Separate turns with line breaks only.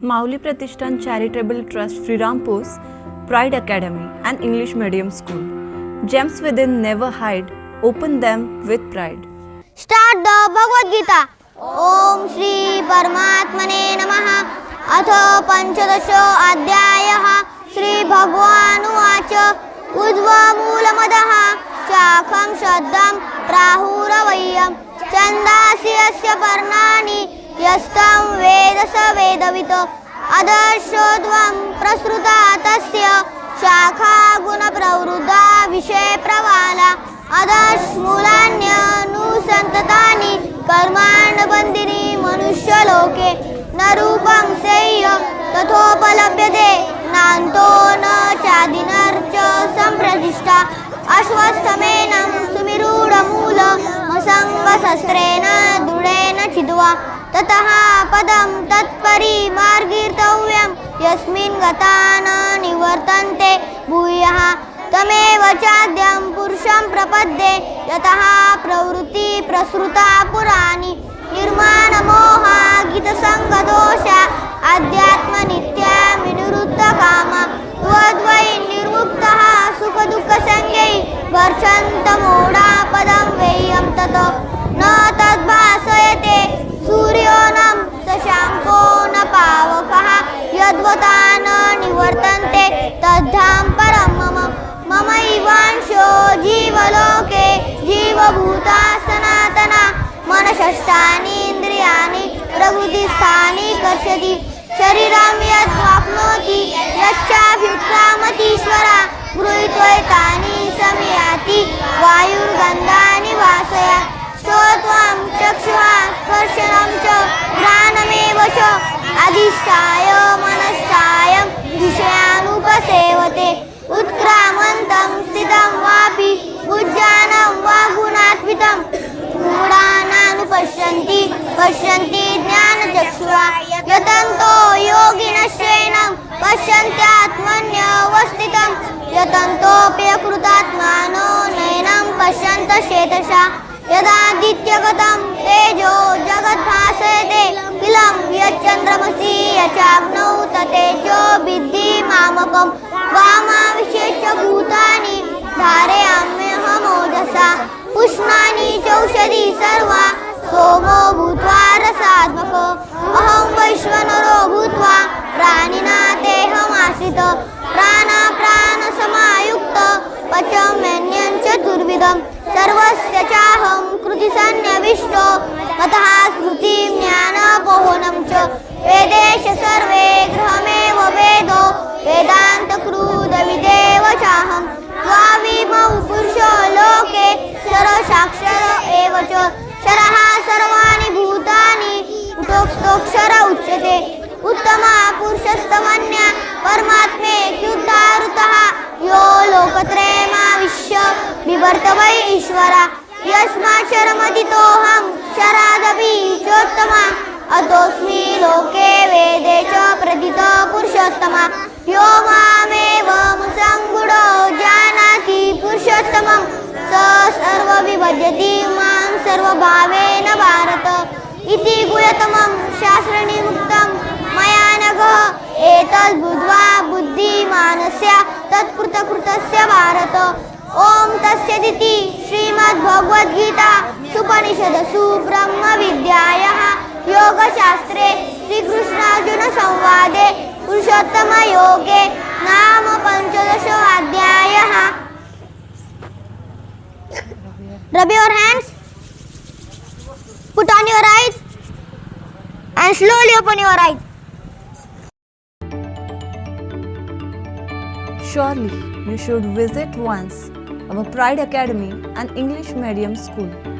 Mauli Pratishthan charitable trust Shrirampur pride academy and English medium school gems with in never hide open them with pride
start the Bhagavad Gita Om Shri परमात्मने नमः अथ पंचदशो अध्यायः श्री भगवानुवाच उद्वमूलमदः शाखं श्रद्धं प्राहुरवय्यं छन्दासि अस्य पर्णानि यस्तं वेद स वेदवितो। अदर्शोध्वं प्रसृता तस्य शाखा गुणप्रवृद्धा विषयप्रवाला अदर्शमूलान्यनुसन्ततानि कर्माण्डबन्दिनी मनुष्यलोके। न रूपं सेय्य तथोपलभ्यते। नान्तो न चादिनर्च सम्प्रतिष्ठा। अश्वस्थमेनं सुमिरूढमूलमसङ्गशस्त्रेण दृढेन चिद्वा। ततः पदं तत्परिमार्गीर्तव्यं यस्मिन् गता न निवर्तन्ते भूयः तमेव चाद्यं पुरुषं प्रपद्ये। यतः प्रवृत्ति प्रसृता पुराणि निर्माणमोहा गीतसङ्गदोषा अध्यात्मनित्या विनिरुद्धकाम त्वद्वै निर्मुक्तः सुखदुःखसङ्गै गच्छन्तमोढा पदं वेयं ततो जीवभूता सनातना मनषष्ठानीन्द्रियाणि प्रकृतिस्थानि कर्षति। शरीरं यत् वाप्नोति यच्चाभ्युत्क्रामतीश्वरा गृहीत्वैतानि समयाति वायुर्गन्धानि वासय। श्रोत्वं चक्षुः स्पर्शनं च घ्राणमेव च अधिष्ठाय मनस्थायं विषयानुपसेवते यतन्तो योगिनश्चैनं पश्यन्त्यात्मन्यवस्थितं। यतन्तोऽप्यकृतात्मानो नयनं पश्यन्त शेतशा यदादित्यगतं तेजो जगद्भासयते। किलं यच्चन्द्रमसि यचाग्नौ ततेजो विद्धि मामकं। वामाविशेष्य भूतानि धारयाम्यहमोजसा पुष्णानि चौषधि सर्वा सोमो भूत्वा रसात्मको। वैश्वनरो भूत्वा प्राणिना देहमाश्रित पचमेन्यं च दुर्विदं सर्वस्य चाहं कृतिसन्न्यविष्टो ततः स्मृतिं ज्ञानपोहनं च वेदेश सर्वे गृहमेव वेदो वेदान्तक्रूदविदेव चाहं त्वाविमौ पुरुषो लोके सर्वसाक्षर एव च शरः सर्वाणि उटोक्तोक्षर उच्यते. उत्तमा परमात्मे परमात्मेत्युद्धारुतः यो लोकत्रयमाविश्य विवर्त वै ईश्वरा यस्माक्षरमदितोऽहं शरादपि चोत्तमा. अतोऽस्मि लोके वेदे च प्रथित पुरुषोत्तमा. यो मामेवमुसङ्गुणो जानाति पुरुषोत्तमं. स सर्वविभजति मां सर्वभावेन भारत. इति गुह्यतमं शास्त्रनिमुक्तं। मया नघ एतद्बुद्ध्वा बुद्धिमानस्य तत्कृतकृतस्य भारत। ॐ तस्यदिति श्रीमद्भगवद्गीता सुपनिषदसु ब्रह्मविद्यायाः योगशास्त्रे श्रीकृष्णार्जुनसंवादे पुरुषोत्तमयोगे। नाम And slowly open your eyes.
Surely you should visit once our Pride Academy and English Medium School.